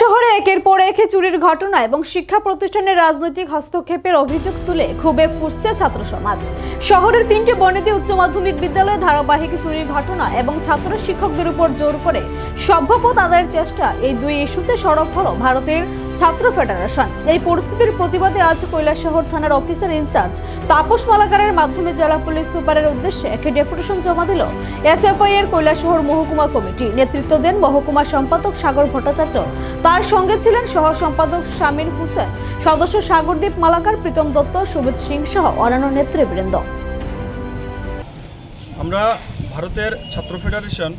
শহরে একের পর এক চুরির ঘটনা এবং শিক্ষা প্রতিষ্ঠানের রাজনৈতিক হস্তক্ষেপের অভিযোগ তুলে ক্ষোভে ফুসছে ছাত্র সমাজ। শহরের তিনটি বর্ণিত উচ্চ মাধ্যমিক বিদ্যালয়ে ধারাবাহিক চুরির ঘটনা এবং ছাত্র শিক্ষকদের উপর জোর করে সভ্যপদ আদায়ের চেষ্টা এই দুই ইস্যুতে সরব হল ভারতের ছাত্র ফেডারেশন। এই পরিস্থিতির প্রতিবাদে আজ কৈলাসহর থানার অফিসার ইনচার্জ তাপস মালাকারের মাধ্যমে জেলা পুলিশ সুপারের উদ্দেশ্যে একটি ডেপুটেশন জমা দিল এসএফআই এর কৈলাসহর মহকুমা কমিটি। নেতৃত্ব দেন মহকুমা সম্পাদক সাগর ভট্টাচার্য। তার সঙ্গে ছিলেন সহ সম্পাদক শামীর হোসেন, সদস্য সাগরদীপ মালাকার, প্রীতম দত্ত, সুমিত সিং সহ অন্যান্য নেতৃবৃন্দ। আমরা ভারতের ছাত্র ফেডারেশন,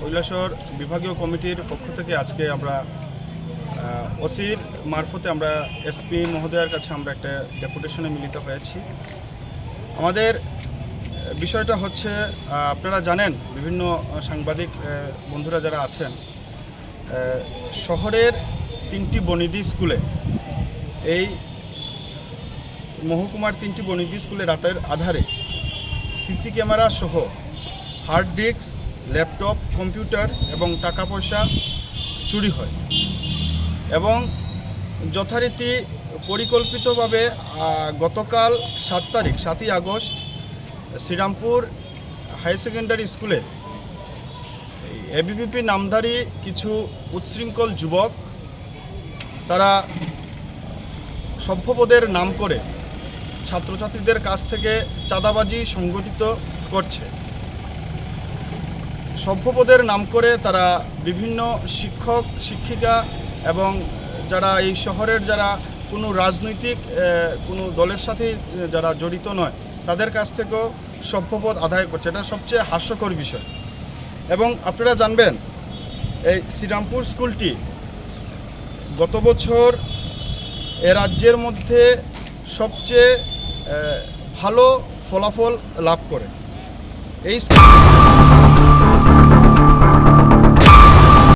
কৈলাসর বিভাগীয় কমিটির পক্ষ থেকে আজকে আমরা ওসির মারফতে আমরা এসপি মহোদয়ের কাছে আমরা একটা ডেপুটেশনে মিলিত হয়েছি। আমাদের, বিষয়টা হচ্ছে আপনারা জানেন, বিভিন্ন সাংবাদিক বন্ধুরা যারা আছেন শহরের তিনটি বনিদি স্কুলে, এই মহকুমার তিনটি বনিদি স্কুলে রাতের আধারে সিসি ক্যামেরা সহ হার্ড ডিস্ক, ল্যাপটপ, কম্পিউটার এবং টাকা পয়সা চুরি হয় এবং যথারীতি পরিকল্পিতভাবে গতকাল সাত তারিখ, সাতই আগস্ট, শ্রীরামপুর হাই সেকেন্ডারি স্কুলে এবিপিপি নামধারী কিছু উচ্ছৃঙ্খল যুবক, তারা সভ্যপদের নাম করে ছাত্রছাত্রীদের কাছ থেকে চাঁদাবাজি সংগঠিত করছে। সভ্যপদের নাম করে তারা বিভিন্ন শিক্ষক, শিক্ষিকা এবং যারা এই শহরের যারা কোনো রাজনৈতিক কোনো দলের সাথে যারা জড়িত নয়, তাদের কাছ থেকেও সভ্যপদ আদায় করছে। এটা সবচেয়ে হাস্যকর বিষয়। এবং আপনারা জানবেন, এই শ্রীরামপুর স্কুলটি গত বছর এ রাজ্যের মধ্যে সবচেয়ে ভালো ফলাফল লাভ করে। এই স্কুল